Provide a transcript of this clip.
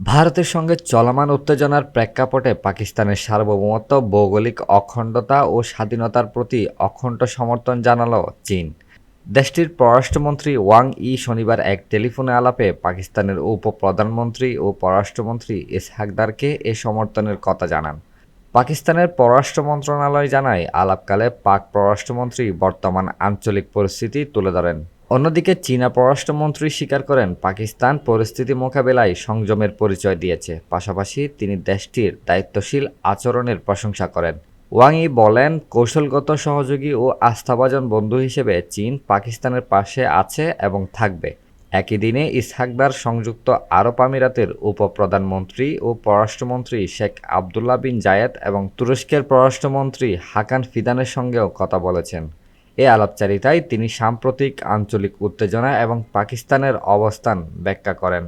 ভারতের সঙ্গে চলমান উত্তেজনার প্রেক্ষাপটে পাকিস্তানের সার্বভৌমত্ব, ভৌগোলিক অখণ্ডতা ও স্বাধীনতার প্রতি অখণ্ড সমর্থন জানালো চীন। দেশটির পররাষ্ট্রমন্ত্রী ওয়াং ই শনিবার এক টেলিফোনে আলাপে পাকিস্তানের উপপ্রধানমন্ত্রী ও পররাষ্ট্রমন্ত্রী ইসহাকদারকে এ সমর্থনের কথা জানান। পাকিস্তানের পররাষ্ট্র মন্ত্রণালয় জানায়, আলাপকালে পাক পররাষ্ট্রমন্ত্রী বর্তমান আঞ্চলিক পরিস্থিতি তুলে ধরেন। অন্যদিকে চীনা পররাষ্ট্রমন্ত্রী স্বীকার করেন, পাকিস্তান পরিস্থিতি মোকাবেলায় সংযমের পরিচয় দিয়েছে। পাশাপাশি তিনি দেশটির দায়িত্বশীল আচরণের প্রশংসা করেন। ওয়াংই বলেন, কৌশলগত সহযোগী ও আস্থাভাজন বন্ধু হিসেবে চীন পাকিস্তানের পাশে আছে এবং থাকবে। একই দিনে ইসহাকদার সংযুক্ত আরব আমিরাতের উপপ্রধানমন্ত্রী ও পররাষ্ট্রমন্ত্রী শেখ আবদুল্লাহ বিন জায়েদ এবং তুরস্কের পররাষ্ট্রমন্ত্রী হাকান ফিদানের সঙ্গেও কথা বলেছেন। এ আলাপচারিতায় তিনি সাম্প্রতিক আঞ্চলিক উত্তেজনা এবং পাকিস্তানের অবস্থান ব্যাখ্যা করেন।